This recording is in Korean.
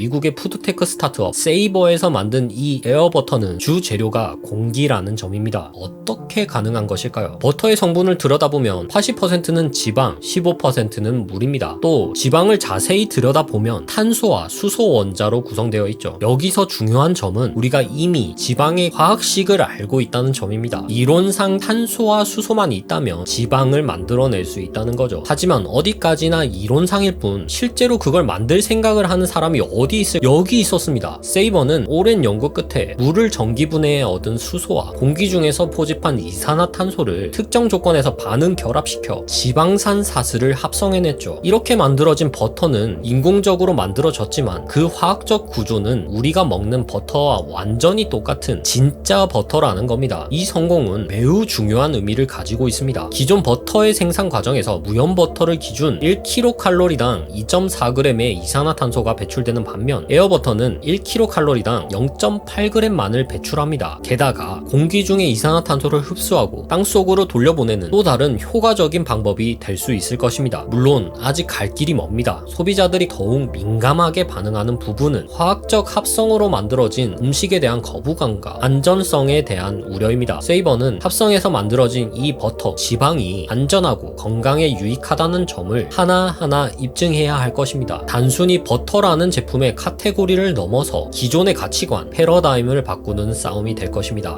미국의 푸드테크 스타트업 세이버에서 만든 이 에어버터는 주 재료가 공기라는 점입니다. 어떻게 가능한 것일까요? 버터의 성분을 들여다보면 80%는 지방, 15%는 물입니다. 또 지방을 자세히 들여다보면 탄소와 수소 원자로 구성되어 있죠. 여기서 중요한 점은 우리가 이미 지방의 화학식을 알고 있다는 점입니다. 이론상 탄소와 수소만 있다면 지방을 만들어낼 수 있다는 거죠. 하지만 어디까지나 이론상일 뿐 실제로 그걸 만들 생각을 하는 사람이 어디 있을 여기 있었습니다. 세이버는 오랜 연구 끝에 물을 전기분해해 얻은 수소와 공기 중에서 포집한 이산화탄소를 특정 조건에서 반응 결합시켜 지방산 사슬을 합성해냈죠. 이렇게 만들어진 버터는 인공적으로 만들어졌지만 그 화학적 구조는 우리가 먹는 버터와 완전히 똑같은 진짜 버터라는 겁니다. 이 성공은 매우 중요한 의미를 가지고 있습니다. 기존 버터의 생산 과정에서 무염 버터를 기준 1kcal당 2.4g의 이산화탄소가 배출되는 반면 에어버터는 1kcal당 0.8g만을 배출합니다. 게다가 공기 중의 이산화탄소를 흡수하고 땅 속으로 돌려보내는 또 다른 효과적인 방법이 될 수 있을 것입니다. 물론 아직 갈 길이 멉니다. 소비자들이 더욱 민감하게 반응하는 부분은 화학적 합성으로 만들어진 음식에 대한 거부감과 안전성에 대한 우려입니다. 세이버는 합성해서 만들어진 이 버터, 지방이 안전하고 건강에 유익하다는 점을 하나하나 입증해야 할 것입니다. 단순히 버터라는 제품 의 카테고리를 넘어서 기존의 가치관, 패러다임을 바꾸는 싸움이 될 것입니다.